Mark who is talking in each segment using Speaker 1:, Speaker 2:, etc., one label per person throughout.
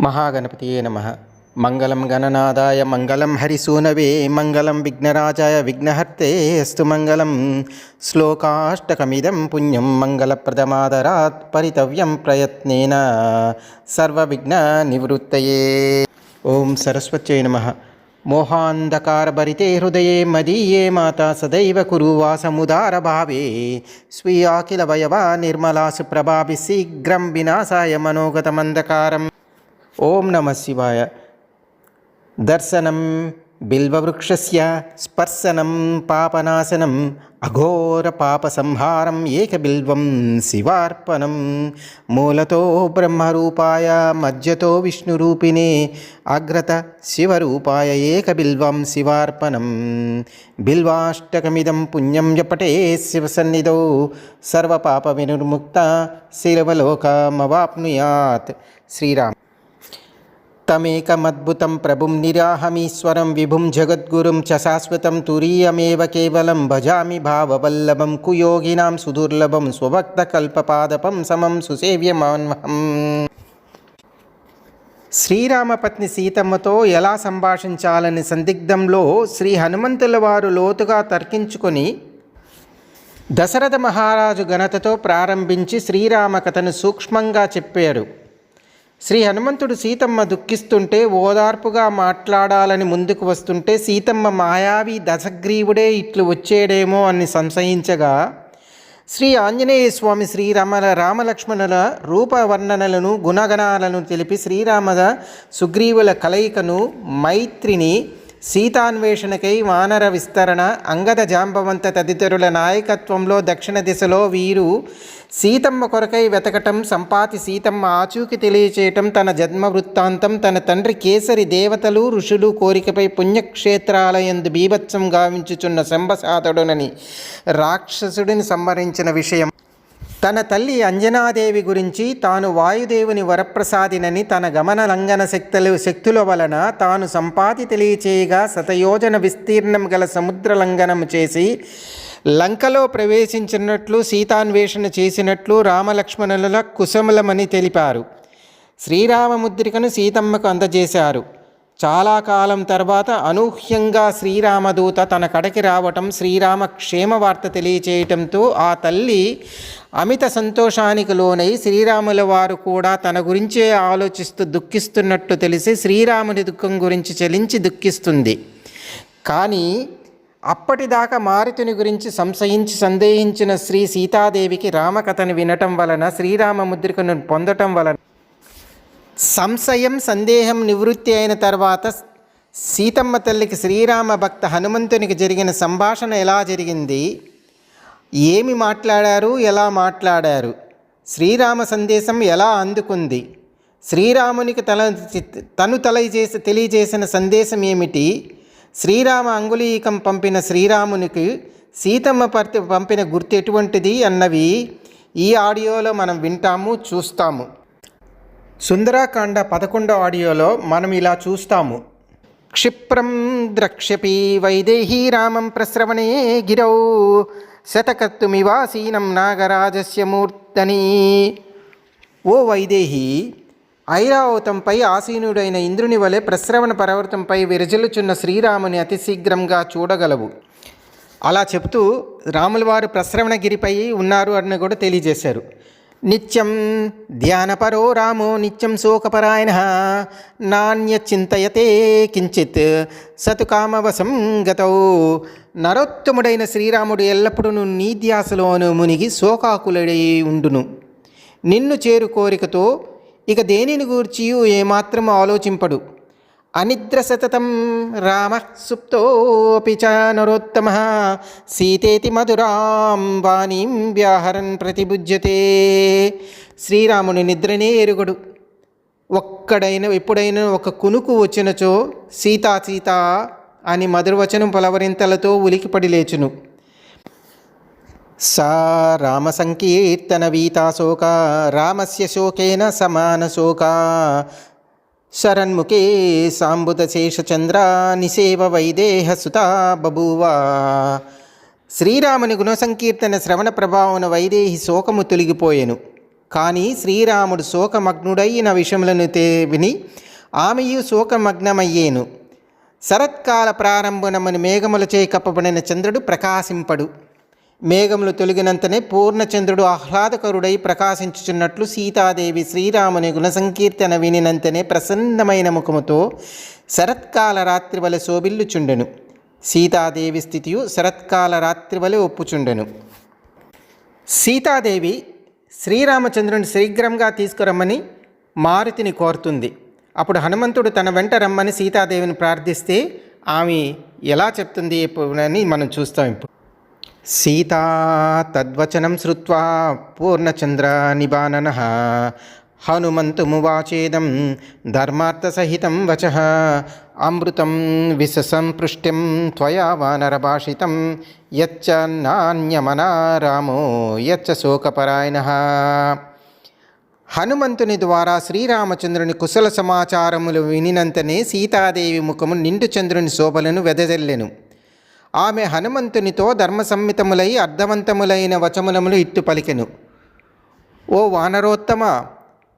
Speaker 1: మహాగణపతియే నమ. మంగళం గణనాదాయ మంగళం హరిసూనవే మంగళం విఘ్నరాజాయ విఘ్నహర్తే అస్తు మంగళం. శ్లోకాష్టకమిదం పుణ్యం మంగళప్రదమాదరాత్ పరితవ్యం ప్రయత్నేన. సర్వవిఘ్న నివృత్తయే. ఓం సరస్వత్యై నమ. మోహాంధకారభరితే హృదయే మదీయే మాతా సదైవ కురు వాసముదారభావే స్వీయాఖిలవయవా నిర్మలాసు ప్రభాభి శీఘ్రం వినాశాయ మనోగతమంధకారం. ఓం నమ శివాయ. దర్శనం బిల్వవృక్షస్య స్పర్శనం పాపనాశనం అఘోర పాపసంహారం ఏకబిల్వం శివార్పణం. మూలతో బ్రహ్మరూపాయ మధ్యతో విష్ణురూపిణే అగ్రత శివరూపాయ ఏకబిల్వం శివార్పణం. బిల్వాష్టకమిదం పుణ్యం జపటే శివసన్నిధౌ. సర్వపాప వినుర్ముక్త శిరవలోకమవాప్నుయాత్ శ్రీరామ్ తమేకమద్భుతం ప్రభుం నిరాహమీశ్వరం విభుం జగద్గురుం చ శాశ్వతం తురీయమేవ కేవలం భజామి భావవల్లభం కుయోగినాం సుదుర్లభం స్వభక్తకల్పపాదపం సమం సుసేవ్యమాన్వహం శ్రీరామపత్ని సీతమ్మతో ఎలా సంభాషించాలని సందిగ్ధంలో శ్రీ హనుమంతుల వారు లోతుగా తర్కించుకొని దశరథ మహారాజు ఘనతతో ప్రారంభించి శ్రీరామ కథను సూక్ష్మంగా చెప్పారు. శ్రీ హనుమంతుడు సీతమ్మ దుఃఖిస్తుంటే ఓదార్పుగా మాట్లాడాలని ముందుకు వస్తుంటే సీతమ్మ మాయావి దశగ్రీవుడే ఇట్లు వచ్చేడేమో అని సంశయించగా శ్రీ ఆంజనేయ స్వామి శ్రీరామ రామలక్ష్మణుల రూపవర్ణనలను గుణగణాలను తెలిపి శ్రీరామద సుగ్రీవుల కలయికను మైత్రిని సీతాన్వేషణకై వానర విస్తరణ అంగద జాంబవంత తదితరుల నాయకత్వంలో దక్షిణ దిశలో వీరు సీతమ్మ కొరకై వెతకటం సంపాతి సీతమ్మ ఆచూకి తెలియచేయటం తన జన్మ వృత్తాంతం తన తండ్రి కేసరి దేవతలు ఋషులు కోరికపై పుణ్యక్షేత్రాలయందు బీభత్సం గావించుచున్న శంభసాధుడునని రాక్షసుడిని సంహరించిన విషయం. తన తల్లి అంజనాదేవి గురించి తాను వాయుదేవుని వరప్రసాదినని తన గమన లంఘన శక్తులు శక్తుల వలన తాను సంపాతి తెలియచేయగా శతయోజన విస్తీర్ణం గల సముద్ర లంఘనము చేసి లంకలో ప్రవేశించినట్లు సీతాన్వేషణ చేసినట్లు రామలక్ష్మణుల కుశములమని తెలిపారు. శ్రీరామముద్రికను సీతమ్మకు అందజేశారు. చాలా కాలం తర్వాత అనూహ్యంగా శ్రీరామదూత తన కడకి రావటం శ్రీరామ క్షేమ వార్త తెలియచేయటంతో ఆ తల్లి అమిత సంతోషానికి లోనై శ్రీరాముల వారు కూడా తన గురించే ఆలోచిస్తూ దుఃఖిస్తున్నట్టు తెలిసి శ్రీరాముని దుఃఖం గురించి చలించి దుఃఖిస్తుంది. కానీ అప్పటిదాకా మారుతుని గురించి సంశయించి సందేహించిన శ్రీ సీతాదేవికి రామకథను వినటం వలన శ్రీరామ ముద్రికను పొందటం వలన సంశయం సందేహం నివృత్తి అయిన తర్వాత సీతమ్మ తల్లికి శ్రీరామ భక్త హనుమంతునికి జరిగిన సంభాషణ ఎలా జరిగింది? ఏమి మాట్లాడారు? ఎలా మాట్లాడారు? శ్రీరామ సందేశం ఎలా అందుకుంది? శ్రీరామునికి తల తను తెలియజేసి తెలియజేసిన సందేశం ఏమిటి? శ్రీరామ అంగుళీకం పంపిన శ్రీరామునికి సీతమ్మ పర్తి పంపిన గుర్తు ఎటువంటిది అన్నవి ఈ ఆడియోలో మనం వింటాము చూస్తాము. సుందరాకాండ పదకొండో ఆడియోలో మనం ఇలా చూస్తాము. క్షిప్రం ద్రక్ష్యపి వైదేహీ రామం ప్రశ్రవణే గిరౌ శతకత్తుమివాసీనం నాగరాజస్య మూర్తని ఓ వైదేహి ఐరావతంపై ఆసీనుడైన ఇంద్రుని వలె ప్రశ్రవణ పర్వతంపై విరజలుచున్న శ్రీరాముని అతి శీఘ్రంగా చూడగలవు. అలా చెప్తూ రాములవారు ప్రశ్రవణగిరిపై ఉన్నారు అని కూడా తెలియజేశారు. నిత్యం ధ్యానపరో రామో నిత్యం శోకపరాయణ. నాణ్య చింతయతే కించిత్ సతు కామవశం గతౌ. నరోత్తముడైన శ్రీరాముడు ఎల్లప్పుడూ నీ ధ్యాసలోను మునిగి శోకాకులడై ఉండును. నిన్ను చేరు కోరికతో ఇక దేనిని గూర్చి ఏమాత్రం ఆలోచింపడు. అనిద్ర సతతం రామ సుప్తోపి చ నరోత్తమ. సీతేతి మధురాం వాణీం వ్యాహరన్ ప్రతిభుజ్యతే. శ్రీరాముని నిద్రనే ఎరుగడు. ఒక్కడైన ఎప్పుడైనా ఒక కునుకు వచ్చినచో సీతా సీత అని మధురవచనం పలవరింతలతో ఉలికిపడి లేచును. సా రామ సంకీర్తన వీతాశోక రామస్య శోకేన సమాన శోక శరన్ముఖే సాంబుదశేషచంద్ర నిసేవ వైదేహ సుతా శ్రీరాముని గుణసంకీర్తన శ్రవణ ప్రభావన వైదేహి శోకము తొలగిపోయెను. కానీ శ్రీరాముడు శోకమగ్నుడైన విషములను విని ఆమెయు శోకమగ్నమయ్యేను. శరత్కాల ప్రారంభనముని మేఘములచే కప్పబడిన చంద్రుడు ప్రకాశింపడు. మేఘములు తొలగినంతనే పూర్ణచంద్రుడు ఆహ్లాదకరుడై ప్రకాశించుచున్నట్లు సీతాదేవి శ్రీరాముని గుణ సంకీర్తన వినినంతనే ప్రసన్నమైన ముఖముతో శరత్కాల రాత్రి వలె శోభిల్లుచుండెను. సీతాదేవి స్థితియు శరత్కాల రాత్రి వలె ఒప్పుచుండెను. సీతాదేవి శ్రీరామచంద్రుని శీఘ్రంగా తీసుకురమ్మని మారుతిని కోరుతుంది. అప్పుడు హనుమంతుడు తన వెంట రమ్మని సీతాదేవిని ప్రార్థిస్తే ఆమె ఎలా చెప్తుంది అని మనం చూస్తాం ఇప్పుడు. సీతా తద్వచనం శ్రువా పూర్ణచంద్ర నిబానన హనుమంతుమువాచేదం ధర్మార్థసహితం వచ. అమృతం విససంపృష్టిం త్వయా వానరభాషితం యచ్చ నాణ్యమనా రామో యచ్చ శోకపరాయణ. హనుమంతుని ద్వారా శ్రీరామచంద్రుని కుశల సమాచారములు వినినంతనే సీతాదేవి ముఖము నిండు చంద్రుని శోభలను వెదజల్లెను. ఆమె హనుమంతునితో ధర్మ సంహితములై అర్థవంతములైన వచములములు ఇట్టు పలికెను. ఓ వానరోత్తమ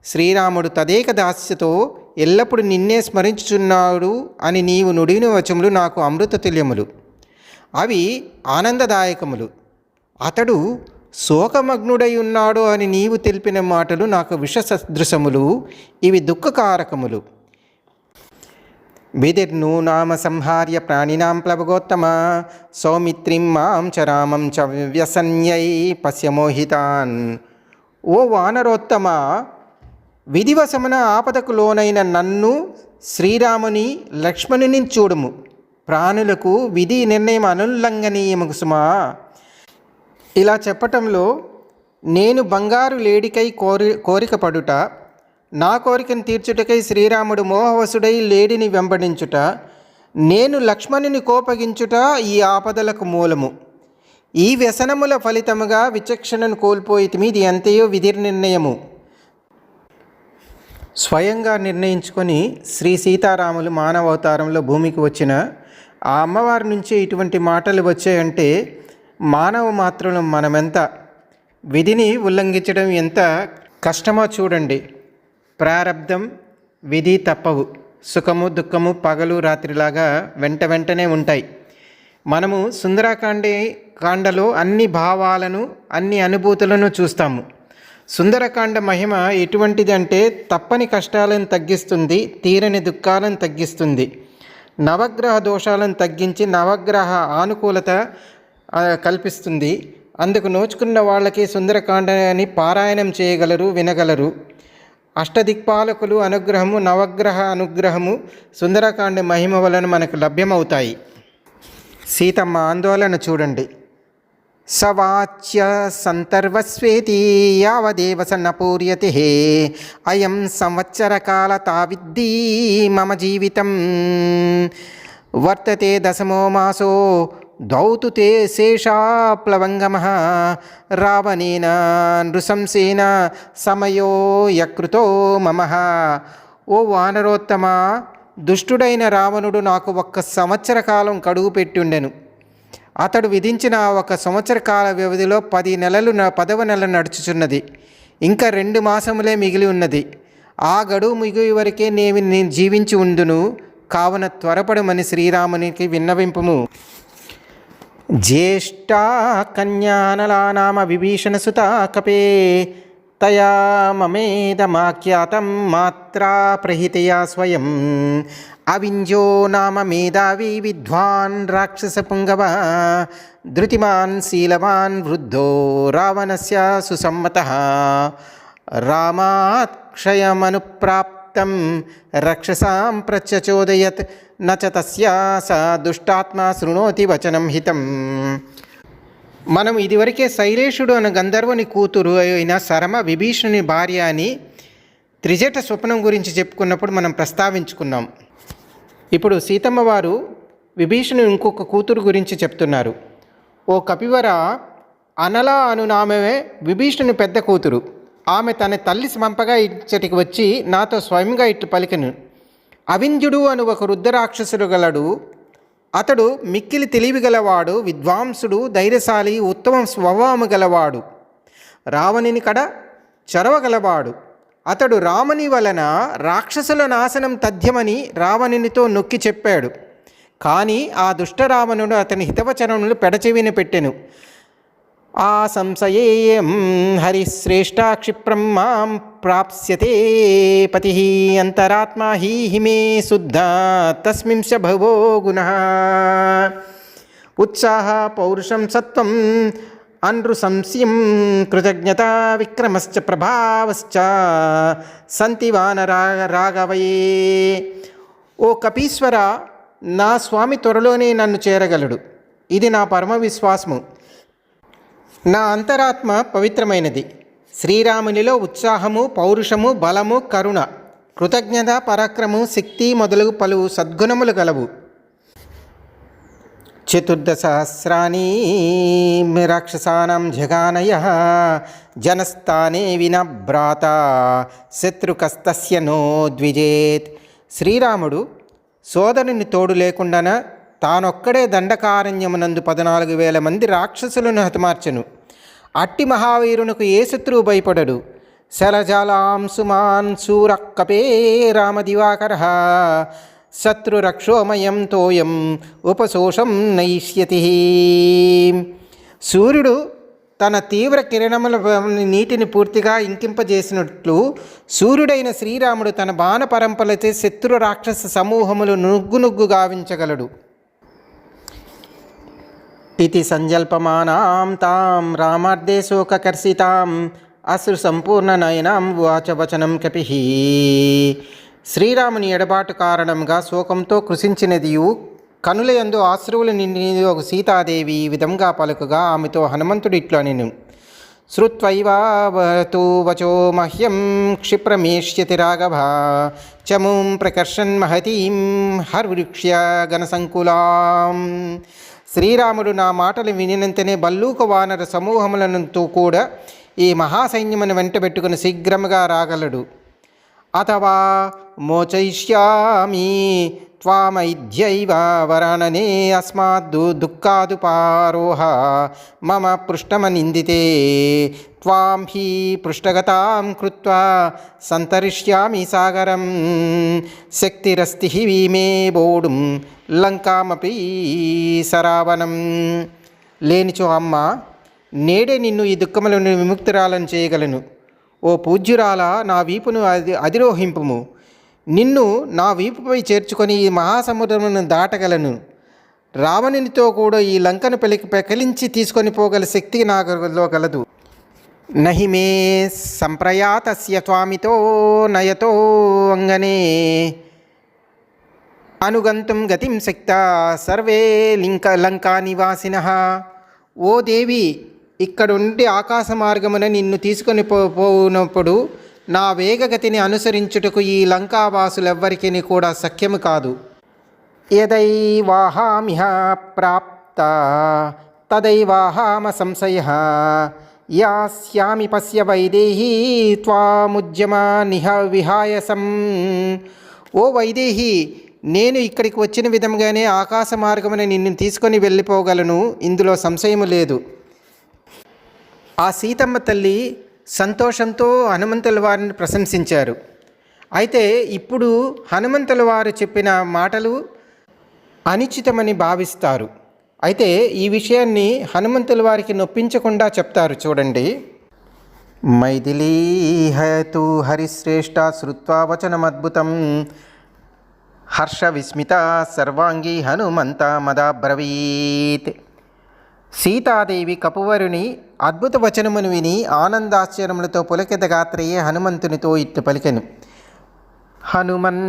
Speaker 1: శ్రీరాముడు తదేక దాస్యతో ఎల్లప్పుడు నిన్నే స్మరించుచున్నాడు అని నీవు నుడిన వచములు నాకు అమృత తుల్యములు. అవి ఆనందదాయకములు. అతడు శోకమగ్నుడై ఉన్నాడు అని నీవు తెలిపిన మాటలు నాకు విష సదృశములు ఇవి దుఃఖకారకములు. విధిర్ను నామ సంహార్య ప్రాణినాం ప్లవగోత్తమ సౌమిత్రిం మాం చ రామం చ వ్యసన్యై పశ్యమోహితాన్ ఓ వానరోత్తమ విధివశమున ఆపదకు లోనైన నన్ను శ్రీరాముని లక్ష్మణుని చూడుము। ప్రాణులకు విధి నిర్ణయం అనుల్లంఘనీయము సుమా। ఇలా చెప్పటంలో నేను బంగారు లేడికై కోరి కోరిక పడుట నా కోరికను తీర్చుటకై శ్రీరాముడు మోహవసుడై లేడిని వెంబడించుట నేను లక్ష్మణుని కోపగించుట ఈ ఆపదలకు మూలము. ఈ వ్యసనముల ఫలితముగా విచక్షణను కోల్పోయితిమి ఇది ఎంతయో విధి నిర్ణయము స్వయంగా నిర్ణయించుకొని శ్రీ సీతారాములు మానవ అవతారంలో భూమికి వచ్చిన ఆ అమ్మవారి నుంచి ఇటువంటి మాటలు వచ్చాయంటే మానవ మాత్రం మనమెంత? విధిని ఉల్లంఘించడం ఎంత కష్టమో చూడండి. ప్రారబ్ధం విధి తప్పవు. సుఖము దుఃఖము పగలు రాత్రిలాగా వెంట వెంటనే ఉంటాయి. మనము సుందరకాండే కాండలో అన్ని భావాలను అన్ని అనుభూతులను చూస్తాము. సుందరకాండ మహిమ ఎటువంటిది అంటే తప్పని కష్టాలను తగ్గిస్తుంది తీరని దుఃఖాలను తగ్గిస్తుంది. నవగ్రహ దోషాలను తగ్గించి నవగ్రహ ఆనుకూలత కల్పిస్తుంది. అందుకు నోచుకున్న వాళ్ళకి సుందరకాండని పారాయణం చేయగలరు వినగలరు. అష్టదిక్పాలకులు అనుగ్రహము నవగ్రహ అనుగ్రహము సుందరకాండ మహిమ వలన మనకు లభ్యమవుతాయి. సీతమ్మ ఆందోళన చూడండి. సవాచ్య సంతర్వస్వేతి యావదేవ హే అయం సంవత్సరకాల తావిద్ది మమ జీవితం. వర్తతే దశమో మాసో దౌతు తే శేషాప్లవంగమ రావణేన నృశంసేన సమయో యకృతో మమ ఓ వానరోత్తమ దుష్టుడైన రావణుడు నాకు ఒక్క సంవత్సర కాలం కడుగు పెట్టుండెను. అతడు విధించిన ఒక సంవత్సర కాల వ్యవధిలో పది నెలలు న- పదవ నెల నడుచుచున్నది. ఇంకా రెండు మాసములే మిగిలి ఉన్నది. ఆ గడువు మిగిలి వరకే నేను నేను జీవించి ఉందును కావున త్వరపడమని శ్రీరామునికి విన్నవింపుము. జ్యేష్ఠా కన్యానలా నామ విభీషణసుత కపే తయా మమేదమాఖ్యాతం మాత్రా ప్రహితయా స్వయం. అవింజో నామ మేధావి విద్వాన్ రాక్షసపుంగవ ధృతిమాన్ శీలవాన్ వృద్ధో రావణస్య సుసమ్మత. రామాత్క్షయమనుప్రాప్తం రక్షసాం ప్రచోదయత్ నచ తస్యా స దుష్టాత్మ శృణోతి వచనం హితం. మనం ఇదివరకే శైలేషుడు అనే గంధర్వుని కూతురు అయిన శరమ విభీషణుని భార్య అని త్రిజట స్వప్నం గురించి చెప్పుకున్నప్పుడు మనం ప్రస్తావించుకున్నాం. ఇప్పుడు సీతమ్మ వారు విభీషణుని ఇంకొక కూతురు గురించి చెప్తున్నారు. ఓ కపివర అనల అను ఆమె విభీషణుని పెద్ద కూతురు. ఆమె తన తల్లి స్మంపగా ఇచ్చటికి వచ్చి నాతో స్వయంగా ఇట్టు పలికను. అవింద్యుడు అను ఒక రుద్రరాక్షసుడు గలడు. అతడు మిక్కిలి తెలివి గలవాడు విద్వాంసుడు ధైర్యశాలి ఉత్తమం స్వభావము గలవాడు. రావణుని కడ చరవగలవాడు అతడు రాముని వలన రాక్షసుల నాశనం తథ్యమని రావణునితో నొక్కి చెప్పాడు. కానీ ఆ దుష్ట రావణుడు అతని హితవచనములు పెడచెవిన పెట్టెను. ఆ సంశయేయం హరిశ్రేష్ఠ క్షిప్రం మాం ప్రాప్స్యతే పతి అంతరాత్మా హీ హిమే శుద్ధ తస్మింశ భవో గుణ ఉత్సాహ పౌరుషం సత్వం అనృ సంశయం కృతజ్ఞత విక్రమశ్చ ప్రభావశ్చ సంతి వానరా రాఘవయే. ఓ కపీశ్వర నా స్వామి త్వరలోనే నన్ను చేరగలడు. ఇది నా పరమ విశ్వాసము నా అంతరాత్మ పవిత్రమైనది. శ్రీరామునిలో ఉత్సాహము పౌరుషము బలము కరుణ కృతజ్ఞత పరాక్రమం శక్తి మొదలగు పలు సద్గుణములు గలవు. చతుర్దసహస్రాణి రాక్షసానం జగానయ జనస్థానే వినభ్రాత శత్రుకస్తస్య నో ద్విజేత్. శ్రీరాముడు సోదరుని తోడు లేకుండాన తానొక్కడే దండకారణ్యమునందు పద్నాలుగు వేల మంది రాక్షసులను హతమార్చెను. అట్టి మహావీరునకు ఏ శత్రువు భయపడడు. శలజలాంసుమాన్ సూరక్కపే రామదివాకర శత్రురక్షోమయం తోయం ఉపశోషం నైష్యతి. సూర్యుడు తన తీవ్ర కిరణముల నీటిని పూర్తిగా ఇంకింపజేసినట్లు సూర్యుడైన శ్రీరాముడు తన బాణ పరంపలచే శత్రు రాక్షస సమూహములు నుగ్గు నుగ్గు గావించగలడు. ఇతి సంజల్పమానాం తాం రామార్దే శోకకర్షితాం అశ్రు సంపూర్ణ వాచవచనం కపి శ్రీరాముని ఎడబాటు కారణంగా శోకంతో కృషించినదియు కనులయందు ఆశ్రువులు నిండి ఒక సీతాదేవి ఈ విధంగా పలుకగా ఆమెతో హనుమంతుడు ఇట్లా నేను శ్రుత్వైవావతు వచో మహ్యం క్షిప్రమేష్యతి రాఘవ చముం ప్రకర్షన్ మహతీం హర్వృక్ష్య గణసంకులాం శ్రీరాముడు నా మాటలు వినినంతనే బల్లూక వానర సమూహములనంతో కూడా ఈ మహాసైన్యమును వెంటబెట్టుకుని శీఘ్రముగా రాగలడు. అథవా మోచయిష్యామి త్వామైధ్యైవ వరాణనే అస్మాద్దు దుఃఖాదుపారోహ మమ పృష్టమనిందితే. త్వాం హి పృష్టగతాం కృత్వా సంతరిష్యామి సాగరం. శక్తిరస్తి మే బోడుం లంకామపి సరావనం లేనిచో అమ్మ నేడే నిన్ను ఈ దుఃఖములను విముక్తురాలను చేయగలను. ఓ పూజ్యురాల నా వీపును అది అధిరోహింపుము. నిన్ను నా వీపుపై చేర్చుకొని ఈ మహాసముద్రమును దాటగలను. రావణునితో కూడా ఈ లంకను పెలికి పెకలించి తీసుకొని పోగల శక్తి నాలో గలదు నహి మే సంప్రయాతస్య స్వామితో నయతో అంగనే. అనుగంతుం గతిం శక్త సర్వే లింక లంకా నివాసిన. ఓ దేవి ఇక్కడుండి ఆకాశ మార్గమున నిన్ను తీసుకొని పో పోనప్పుడు నా వేగగతిని అనుసరించుటకు ఈ లంకావాసులెవ్వరికీ కూడా సఖ్యము కాదు. యదైవాహామిహ ప్రాప్త తదైవాహామ సంశయ. యాస్యామి పశ్య వైదేహీ త్వాముద్యమా నిహ విహాయసం. ఓ వైదేహీ నేను ఇక్కడికి వచ్చిన విధంగానే ఆకాశ మార్గమున నిన్ను తీసుకొని వెళ్ళిపోగలను. ఇందులో సంశయము లేదు. ఆ సీతమ్మ తల్లి సంతోషంతో హనుమంతుల వారిని ప్రశంసించారు. అయితే ఇప్పుడు హనుమంతుల వారు చెప్పిన మాటలు అనిశ్చితమని భావిస్తారు. అయితే ఈ విషయాన్ని హనుమంతుల వారికి నొప్పించకుండా చెప్తారు చూడండి. మైథిలీహతు హరిశ్రేష్ఠ శ్రుత్వా వచనమద్భుతం. హర్ష విస్మిత సర్వాంగి హనుమంత మదాబ్రవీత్. సీతాదేవి కపువరుని అద్భుత వచనమును విని ఆనందాశ్చర్యములతో పులకిత గాత్రయే హనుమంతునితో ఇట్టు పలికెను. హనుమన్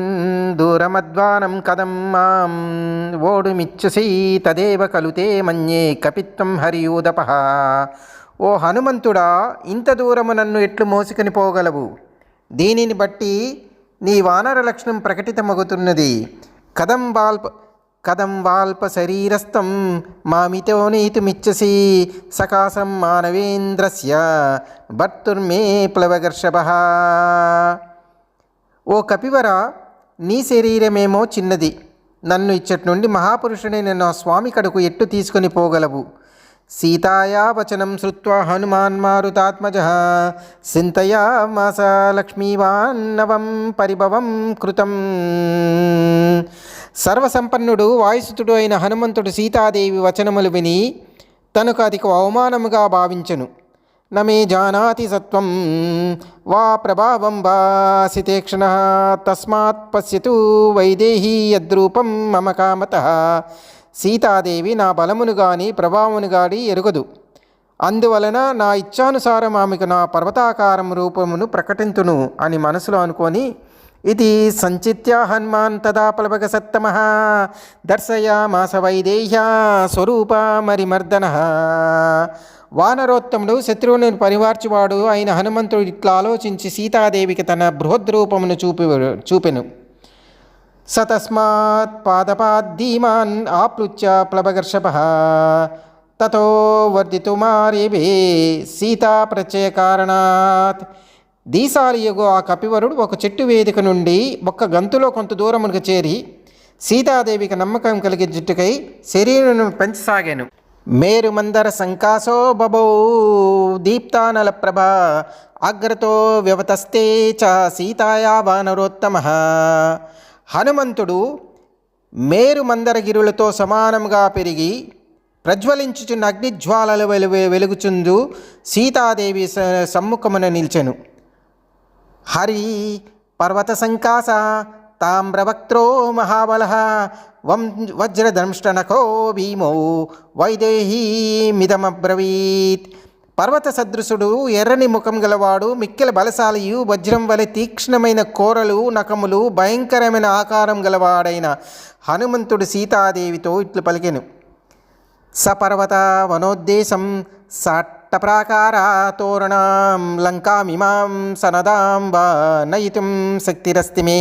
Speaker 1: దూరమద్వానం కదం మాం ఓడుమిచ్చుసి తదేవ కలుతే మన్యే కపిత్వం హరియూదప ఓ హనుమంతుడా ఇంత దూరము నన్ను ఎట్లు మోసుకుని పోగలవు? దీనిని బట్టి నీ వానర లక్షణం ప్రకటితమగుతున్నది. కదం వాల్ప కదం వాల్ప శరీరస్థం మామితో నీతుమిచ్చసి సకాశం మానవేంద్రస్య భర్తుర్మే ప్లవగర్షభ. ఓ కపివర నీ శరీరమేమో చిన్నది. నన్ను ఇచ్చటి నుండి మహాపురుషుడైన నా స్వామి కడుకు ఎట్టు తీసుకొని పోగలవు. సీతాయా వచనం శ్రుత్వా హనుమాన్ మారుతాత్మజ. చింతయామాస లక్ష్మీవాన్నవం పరిభవం కృతం. సర్వసంపన్నుడు వాయుసుతుడు అయిన హనుమంతుడు సీతాదేవి వచనములు విని తనకు అధిక అవమానముగా భావించను. నమే జానాతి సత్వం వా ప్రభావం వా సితేక్షణ తస్మాత్ పశ్యతు వైదేహీ యద్రూపం మమ కామత. సీతాదేవి నా బలమును గాని ప్రభావమును గాని ఎరుగదు. అందువలన నా ఇచ్ఛానుసారం ఆమెకు నా పర్వతాకారం రూపమును ప్రకటింతును అని మనసులో అనుకొని ఇది సంచిత్య హనుమాన్ తదా ప్లవక సత్తమ దర్శయామాస వైదేహ్య స్వరూప మరిమర్దన వానరోత్తముడు శత్రువుని పరివార్చువాడు అయిన హనుమంతుడు ఇట్లా ఆలోచించి సీతాదేవికి తన బృహద్రూపమును చూపి చూపెను. సతస్మాత్ తస్మాత్ పాదపాద్దీమాన్ ఆప్లుత్య ప్లవగర్షభ తతో వర్ధితుమారేభే సీతా ప్రత్యయ కారణాత్ దీసాలియుగు ఆ కపివరుడు ఒక చెట్టు వేదిక నుండి ఒక్క గంతులో కొంత దూరమునకు చేరి సీతాదేవికి నమ్మకం కలిగించుటకై శరీరను పెంచసాగాను. మేరు మందర సంకాసో బబౌ దీప్తానల ప్రభ అగ్రతో వ్యవతస్తే చ సీతాయా వానరోత్తమ హనుమంతుడు మేరు మందరగిరులతో సమానంగా పెరిగి ప్రజ్వలించుచున్న అగ్నిజ్వాలలు వెలు వెలుగుచుందు సీతాదేవి స- సమ్ముఖమున నిల్చెను. హరి పర్వత సంకాస తామ్రవక్త్రో మహాబల వం వజ్రదంష్టనకో భీమో వైదేహీమిదమబ్రవీత్ పర్వత సదృశుడు ఎర్రని ముఖం గలవాడు మిక్కిల బలశాలియు వజ్రం వలె తీక్ష్ణమైన కోరలు నఖములు భయంకరమైన ఆకారం గలవాడైన హనుమంతుడు సీతాదేవితో ఇట్లు పలికెను. సపర్వత వనోద్దేశం సట్టప్రాకార తోరణాం లంకామిమాం సనదాం వా నయితుం శక్తిరస్తి మే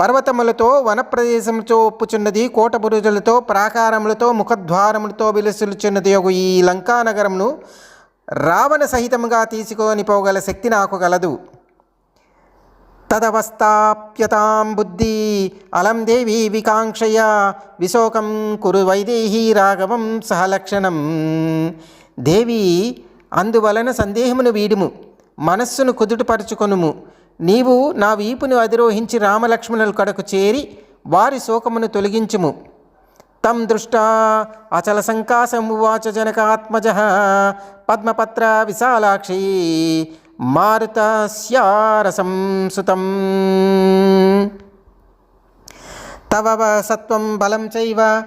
Speaker 1: పర్వతములతో వనప్రదేశముతో ఒప్పుచున్నది కోటబురుజులతో ప్రాకారములతో ముఖద్వారములతో విలసులుచున్నది ఒక ఈ లంకానగరమును రావణ సహితముగా తీసుకొని పోగల శక్తి నాకు గలదు. తదవస్థాప్యతాం బుద్ధి అలం దేవి వికాంక్షయ విశోకం కురు వైదేహీ రాఘవం సహలక్షణం దేవి అందువలన సందేహమును వీడుము మనస్సును కుదుటపరుచుకొనుము. నీవు నా వీపును అధిరోహించి రామలక్ష్మణుల కడకు చేరి వారి శోకమును తొలగించుము. తం దృష్టా అచల సంకాసమువాచ జనకాత్మజ పద్మపత్ర విశాలాక్షి మారుతస్యారసం సుతం. తవ సత్వం బలం చైవ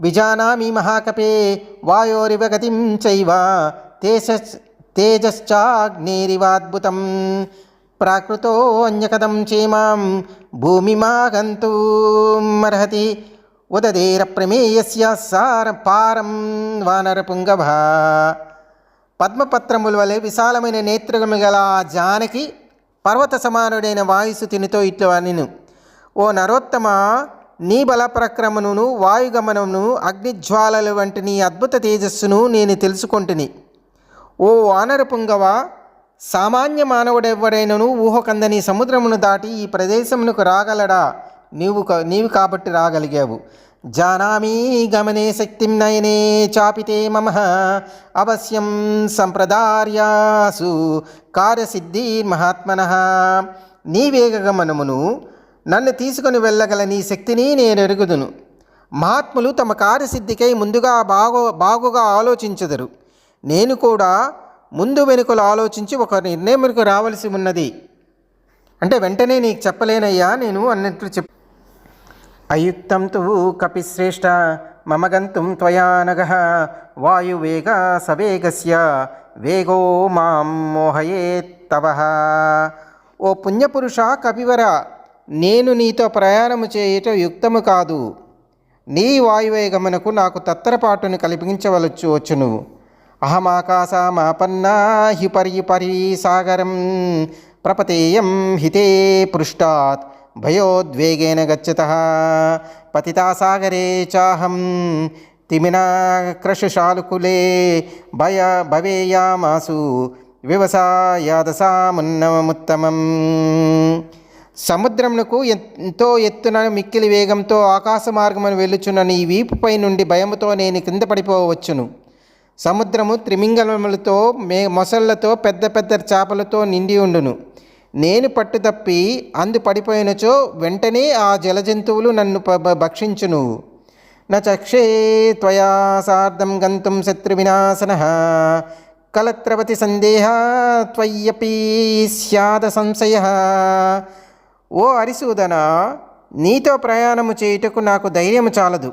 Speaker 1: విజానామి మహాకపే వాయోరివ గతిం చైవ తేజ తేజశ్చాగ్నేరివాద్భుతం. ప్రాకృతో చీమాం చేమాం భూమిమాగంతుమర్హతి ఉదదేర ప్రమేయస్య సార పారం వానరపుంగభ పద్మపత్రముల వలె విశాలమైన నేత్రములు గల ఆ జానకి పర్వత సమానుడైన వాయుసుతినితో ఇట్లు అనిను। ఓ నరోత్తమ నీ బలప్రక్రమను వాయుగమనమును అగ్నిజ్వాలల వంటి నీ అద్భుత తేజస్సును నేను తెలుసుకొంటిని। ఓ వానర పుంగవ సామాన్య మానవుడెవ్వడైనను ఊహకందని సముద్రమును దాటి ఈ ప్రదేశమునకు రాగలడా? నీవు నీవు కాబట్టి రాగలిగావు. జానామీ గమనే శక్తిం నయనే చాపితే మమ అవశ్యం సంప్రదార్యాసు కార్యసిద్ధి మహాత్మన నీ వేగగమనమును నన్ను తీసుకొని వెళ్ళగల నీ శక్తిని నేను ఎరుగుదును మహాత్ములు తమ కార్యసిద్ధికై ముందుగా బాగు బాగుగా ఆలోచించదరు. నేను కూడా ముందు వెనుకలు ఆలోచించి ఒక నిర్ణయంకు రావలసి ఉన్నది. అంటే వెంటనే నీకు చెప్పలేనయ్యా నేను అన్నట్లు చెప్ అయుక్తం తు కపిశ్రేష్ట మమ గంతుం త్వయానగ వాయువేగ సవేగస్య వేగో మాం మోహయేత్తవ ఓ పుణ్యపురుష కపివర నేను నీతో ప్రయాణము చేయుట యుక్తము కాదు. నీ వాయువేగమునకు నాకు తత్తరపాటును కల్పించవలచ్చు వచ్చును. అహమాకాశమాపన్నా హ్యుపర్యుపరి సాగరం ప్రపతేయం హితే పృష్టాత్ భయోద్వేగేన గచ్చత పతితా సాగరే చాహం తిమినాక్రషశాలుకులే భయ భవేయామాసు వ్యవసాయాదసామున్నముత్తమం సముద్రమునకు ఎంతో ఎత్తున మిక్కిలి వేగంతో ఆకాశ మార్గమును వెళ్ళుచున్న నీ వీపుపై నుండి భయముతో నేను కింద పడిపోవచ్చును. సముద్రము త్రిమింగళములతో మే మొసళ్ళతో పెద్ద పెద్ద చేపలతో నిండి ఉండును. నేను పట్టుతప్పి అందు పడిపోయినచో వెంటనే ఆ జలజంతువులు నన్ను భక్షించును. న త్వయా సార్ధం గంతుం శత్రువినాశన. కలత్రవతి సందేహ త్వయ్యపి స్యాద సంశయ. ఓ అరిసూదన నీతో ప్రయాణము చేయుటకు నాకు ధైర్యము చాలదు.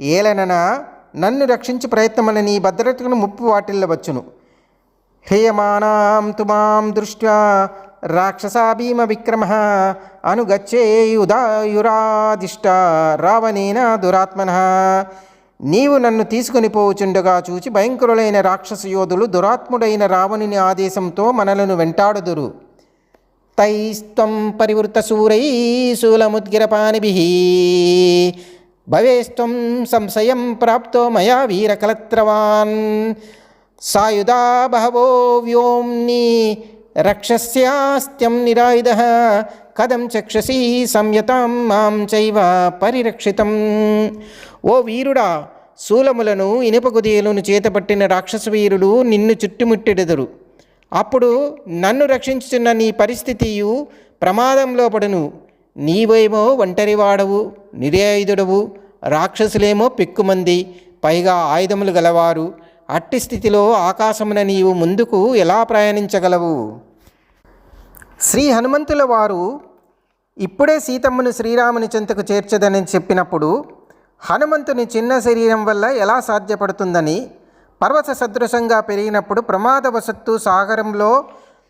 Speaker 1: ఏలననా నన్ను రక్షించి ప్రయత్నమనని భద్రతను ముప్పు వాటిల్లవచ్చును హేయమానాం తుమాం దృష్ట్యా రాక్షసా భీమ విక్రమ అనుగచ్చేయుదాయురాదిష్ట రావణేన దురాత్మన. నీవు నన్ను తీసుకుని పోవుచుండగా చూచి భయంకరులైన రాక్షస యోధులు దురాత్ముడైన రావణుని ఆదేశంతో మనలను వెంటాడుదురు. తైస్త్వం పరివృత శూరై శూలముద్గిరపానిభి భవేస్త్వం సంశయం ప్రాప్తో మయా వీరకలత్రవాన్. సాయుధా బహవో వ్యోమ్ని రక్షస్యాస్త్యం నిరాయుధ. కథం చక్షసి సంయతాం మాం చైవ పరిరక్షితం. ఓ వీరుడా శూలములను ఇనుప చేతపట్టిన రాక్షస వీరులు నిన్ను చుట్టుముట్టెడెదరు. అప్పుడు నన్ను రక్షించుచున్న నీ పరిస్థితియు ప్రమాదంలో పడును. నీవేమో ఒంటరివాడవు. నిరాయుధుడవు రాక్షసులేమో పెక్కుమంది. పైగా ఆయుధములు గలవారు. అట్టి స్థితిలో ఆకాశమున నీవు ముందుకు ఎలా ప్రయాణించగలవు? శ్రీ హనుమంతుల వారు ఇప్పుడే సీతమ్మను శ్రీరాముని చెంతకు చేర్చదని చెప్పినప్పుడు హనుమంతుని చిన్న శరీరం వల్ల ఎలా సాధ్యపడుతుందని పర్వత సదృశంగా పెరిగినప్పుడు ప్రమాదవశత్తు సాగరంలో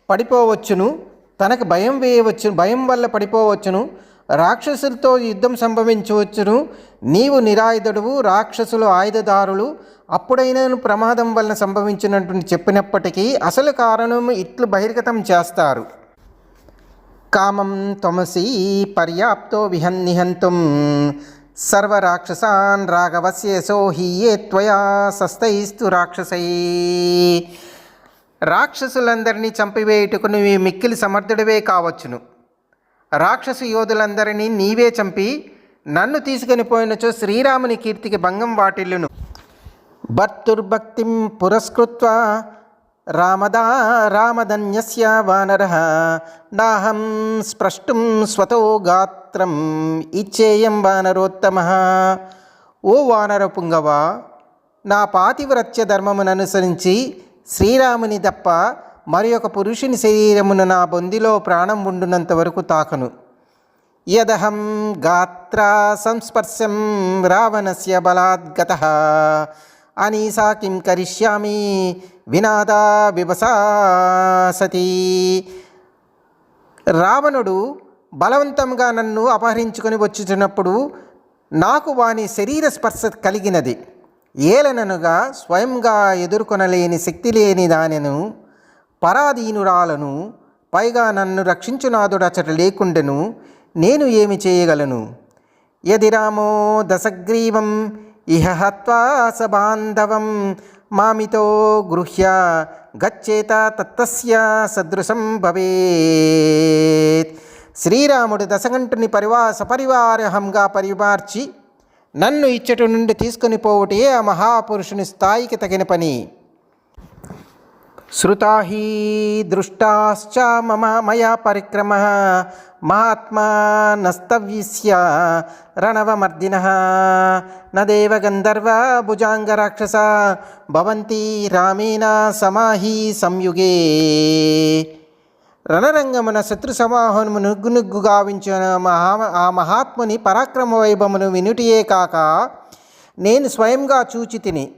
Speaker 1: పడిపోవచ్చును తనకు భయం వేయవచ్చు భయం వల్ల పడిపోవచ్చును రాక్షసులతో యుద్ధం సంభవించవచ్చును. నీవు నిరాయుధుడువు రాక్షసులు ఆయుధదారులు అప్పుడైనాను ప్రమాదం వలన సంభవించినట్టు చెప్పినప్పటికీ అసలు కారణం ఇట్లు బహిర్గతం చేస్తారు. కామం త్వమసి పర్యాప్తో విహన్ నిహంతుం సర్వరాక్షసాన్ రాఘవస్యేసో హీయే త్వయా సస్తైస్తు రాక్షసై. రాక్షసులందరినీ చంపివేయుటకు నువ్వు మిక్కిలి సమర్థుడివే కావచ్చును. రాక్షస యోధులందరినీ నీవే చంపి నన్ను తీసుకుని పోయినచో శ్రీరాముని కీర్తికి భంగం వాటిల్లును. భర్తుర్భక్తిం పురస్కృత్వ రామదా రామధన్యస్య వానర. నాహం స్ప్రష్టుం స్వతో గాత్రం ఇచ్చేయం వానరోత్తమ. ఓ వానర పుంగవ నా పాతివ్రత్య ధర్మమును అనుసరించి శ్రీరాముని తప్ప మరి ఒక పురుషుని శరీరమున నా బొందిలో ప్రాణం ఉండునంత వరకు తాకను. యదహం గాత్రా సంస్పర్శం రావణస్య బలాద్గత. అని సాకిం కరిష్యామి వినాదా వివసాసతి. రావణుడు బలవంతంగా నన్ను అపహరించుకొని వచ్చుచున్నప్పుడు నాకు వాని శరీర స్పర్శ కలిగినది. ఏలననుగా స్వయంగా ఎదుర్కొనలేని శక్తి లేని దానెను పరాధీనురాలను పైగా నన్ను రక్షించునాదుడు లేకుండెను నేను ఏమి చేయగలను? యది రామో దశగ్రీవం ఇహ హత్వా బాంధవం మామితో గృహ్య గచ్చేత తత్తస్య సదృశం భవేత్. శ్రీరాముడు దశగంటుని పరివా సపరివారహంగా పరిమార్చి నన్ను ఇచ్చటి నుండి తీసుకొని పోవుటే ఆ మహాపురుషుని స్థాయికి తగిన పని. శ్రుతా హి దృష్టాశ్చ మమ మయా పరిక్రమ. మహాత్మా నస్తవ్యస్య రణవమర్దిన. నదేవ గంధర్వ భుజాంగరాక్షస భవంతి రామేణ సమాహి సంయుగే. రణరంగమున శత్రు సమాహమును నుగ్గు నుగ్గు గావించిన మహా ఆ మహాత్ముని పరాక్రమ వైభవమును వినుటియే కాక నేను స్వయంగా చూచి తిని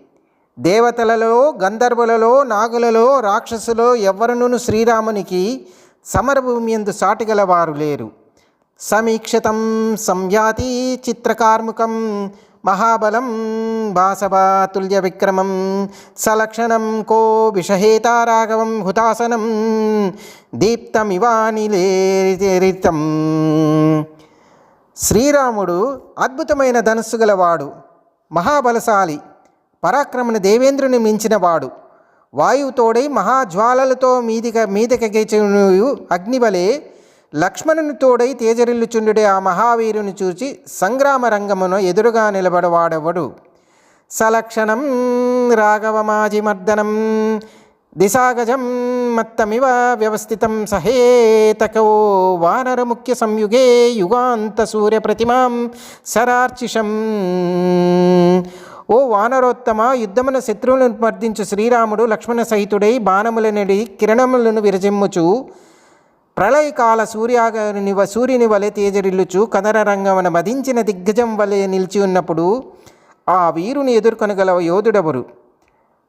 Speaker 1: దేవతలలో గంధర్వులలో నాగులలో రాక్షసులో ఎవ్వరునూ శ్రీరామునికి సమరభూమి ఎందు సాటిగలవారు లేరు. సమీక్షతం సంయాతి చిత్రకార్ముకం మహాబలం వాసవాతుల్య విక్రమం సలక్షణం కో విషహేతారాఘవం హుతాసనం దీప్తమివానిలేరితం శ్రీరాముడు అద్భుతమైన ధనస్సు గలవాడు మహాబలశాలి. పరాక్రమణ దేవేంద్రుని మించినవాడు వాయువు తోడై మహాజ్వాలలతో మీదిక మీదకెగిచు అగ్నివలే లక్ష్మణుని తోడై తేజరిల్లుచుండుడే ఆ మహావీరుని చూచి సంగ్రామ రంగమున ఎదురుగా నిలబడవాడెవడు? సలక్షణం రాఘవమాజిమర్దనం దిశాగజం మత్తమివ వ్యవస్థితం సహేతకో వానర ముఖ్య సంయుగే యుగాంత సూర్య ప్రతిమాం సరార్చిషం. ఓ వానరోత్తమ యుద్ధమున శత్రువులను మర్దించు శ్రీరాముడు లక్ష్మణ సహితుడై బాణములనడి కిరణములను విరజిమ్ముచు ప్రళయకాల సూర్యాగని సూర్యుని వలె తేజరిల్లుచు కదర రంగమున మదించిన దిగ్గజం వలె నిలిచి ఉన్నప్పుడు ఆ వీరుని ఎదుర్కొనగల యోధుడెవరు?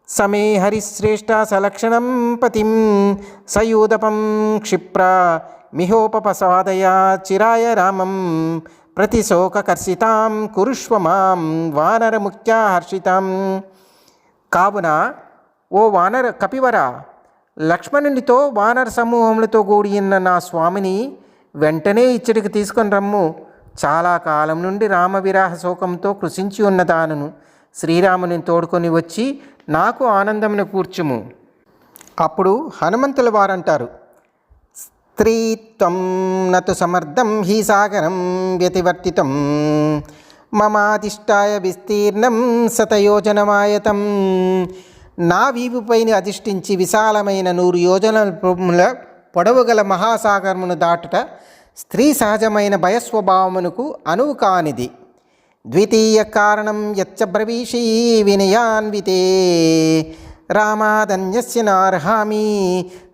Speaker 1: సమే హరిశ్రేష్ట సలక్షణం పతిం సయూదపం క్షిప్ర మిహోపసాదయ చిరాయ రామం ప్రతిశోకకర్షితాం కురుష్వ మాం వానర ముఖ్యా హర్షితాం. కావున ఓ వానర కపివర లక్ష్మణునితో వానర సమూహములతో కూడి ఉన్న నా స్వామిని వెంటనే ఇచ్చడికి తీసుకొని రమ్ము. చాలా కాలం నుండి రామవిరాహ శోకంతో కృషించి ఉన్నదానను శ్రీరాముని తోడుకొని వచ్చి నాకు ఆనందమును కూర్చుము. అప్పుడు హనుమంతుల వారంటారు త్వం నతు సమర్థం హి సాగరం వ్యతివర్తితం మమాధిష్టాయ విస్తీర్ణం శతయోజనమాయతం నా వీపుపైన అధిష్ఠించి విశాలమైన నూరు యోజనముల పొడవుగల మహాసాగరమును దాటుట స్త్రీ సహజమైన భయస్వభావమునకు అనువు కానిది ద్వితీయ కారణం యచ్చ బ్రవీషీ వినయాన్వితే। రామాదన్యస్య నార్హామి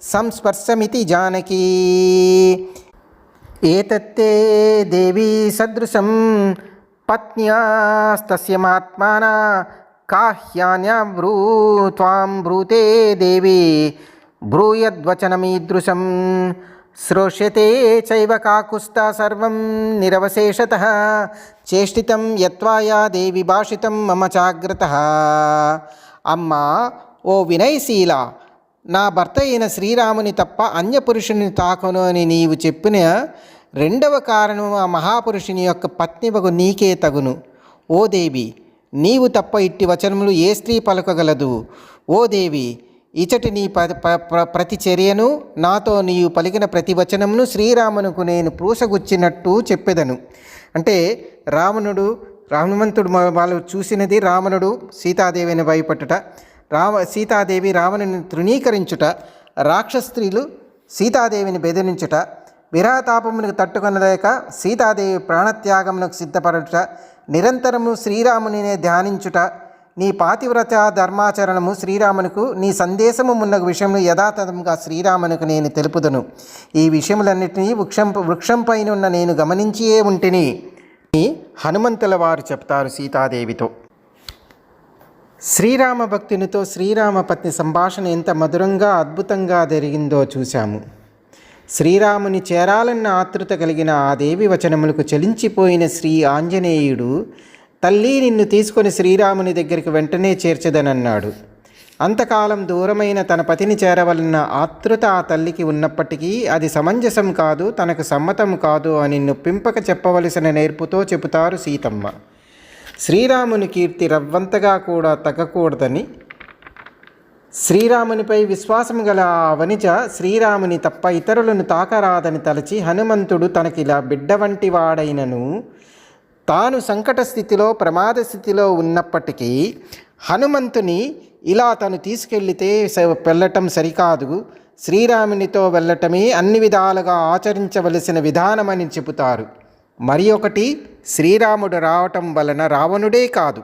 Speaker 1: సంస్పర్శమితి జానకీ. ఏతత్తే దేవీ సదృశం పత్న్యాస్తస్య మాత్మాన కాహ్యాన్యాబ్రూ త్వాం బ్రూతే దేవి బ్రూయద్వచనమీదృశం. శ్రోష్యతే చైవ కాకుస్త సర్వం నిరవశేషత చేష్టితం యత్వాయా దేవి భాషితం మమ జాగ్రత్త అమ్మా ఓ వినయశీల నా భర్త అయిన శ్రీరాముని తప్ప అన్యపురుషుని తాకను అని నీవు చెప్పిన రెండవ కారణం ఆ మహాపురుషుని యొక్క పత్నివగు నీకే తగును. ఓ దేవి నీవు తప్ప ఇట్టి వచనములు ఏ స్త్రీ పలకగలదు? ఓ దేవి ఇచటి నీ ప ప- ప్రతి చర్యను నాతో నీవు పలికిన ప్రతి వచనమును శ్రీరామునకు నేను పూసగుచ్చినట్టు చెప్పెదను. అంటే రావణుడు హనుమంతుడు వాళ్ళు చూసినది రావణుడు సీతాదేవిని భయపెట్టుట. రామ సీతాదేవి రావణుని తృణీకరించుట రాక్షస్త్రీలు సీతాదేవిని బెదిరించుట విరాతాపమునకు తట్టుకొనలేక సీతాదేవి ప్రాణత్యాగమునకు సిద్ధపడుట నిరంతరము శ్రీరామునినే ధ్యానించుట నీ పాతివ్రత ధర్మాచరణము శ్రీరామునకు నీ సందేశము మున్న విషయము యథాతథంగా శ్రీరామునకు నేను తెలుపుదను. ఈ విషయములన్నిటినీ వృక్షం వృక్షంపైనున్న నేను గమనించియే ఉంటిని హనుమంతుల వారు చెప్తారు సీతాదేవితో. శ్రీరామ భక్తునితో శ్రీరామ పత్ని సంభాషణ ఎంత మధురంగా అద్భుతంగా జరిగిందో చూశాము. శ్రీరాముని చేరాలన్న ఆతృత కలిగిన ఆ దేవి వచనములకు చలించిపోయిన శ్రీ ఆంజనేయుడు తల్లి నిన్ను తీసుకొని శ్రీరాముని దగ్గరికి వెంటనే చేర్చదనన్నాడు. అంతకాలం దూరమైన తన పతిని చేరవలన ఆతృత ఆ తల్లికి ఉన్నప్పటికీ అది సమంజసం కాదు తనకు సమ్మతం కాదు అని నొప్పింపక చెప్పవలసిన నేర్పుతో చెబుతారు సీతమ్మ. శ్రీరాముని కీర్తి రవ్వంతగా కూడా తగ్గకూడదని శ్రీరామునిపై విశ్వాసం గల వనిజ శ్రీరాముని తప్ప ఇతరులను తాకరాదని తలచి హనుమంతుడు తనకిలా బిడ్డ వంటి వాడైనను. తాను సంకట స్థితిలో ప్రమాద స్థితిలో ఉన్నప్పటికీ హనుమంతుని ఇలా తను తీసుకెళ్ళితే వెళ్ళటం సరికాదు. శ్రీరామునితో వెళ్ళటమే అన్ని విధాలుగా ఆచరించవలసిన విధానమని చెబుతారు. మరి ఒకటి శ్రీరాముడు రావటం వలన రావణుడే కాదు.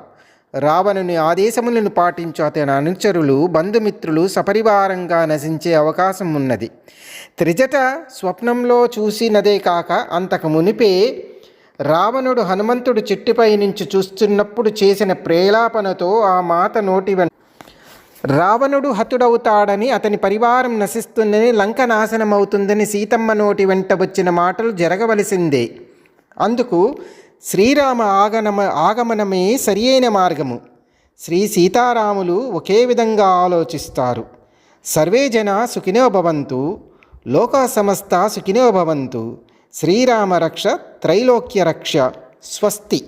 Speaker 1: రావణుని ఆదేశములను పాటించు అతని అనుచరులు బంధుమిత్రులు సపరివారంగా నశించే అవకాశం ఉన్నది. త్రిజట స్వప్నంలో చూసినదే కాక అంతకు మునిపే రావణుడు హనుమంతుడు చెట్టుపై నుంచి చూస్తున్నప్పుడు చేసిన ప్రేలాపనతో ఆ మాత నోటి రావణుడు హతుడవుతాడని అతని పరివారం నశిస్తుందని లంక నాశనమవుతుందని సీతమ్మ నోటి వెంట వచ్చిన మాటలు జరగవలసిందే. అందుకు శ్రీరామ ఆగమ ఆగమనమే సరియైన మార్గము. శ్రీ సీతారాములు ఒకే విధంగా ఆలోచిస్తారు. సర్వే జన సుఖినో భవంతు లోకా సమస్త సుఖినో భవంతు. శ్రీరామ రక్ష త్రైలోక్య రక్ష. స్వస్తి.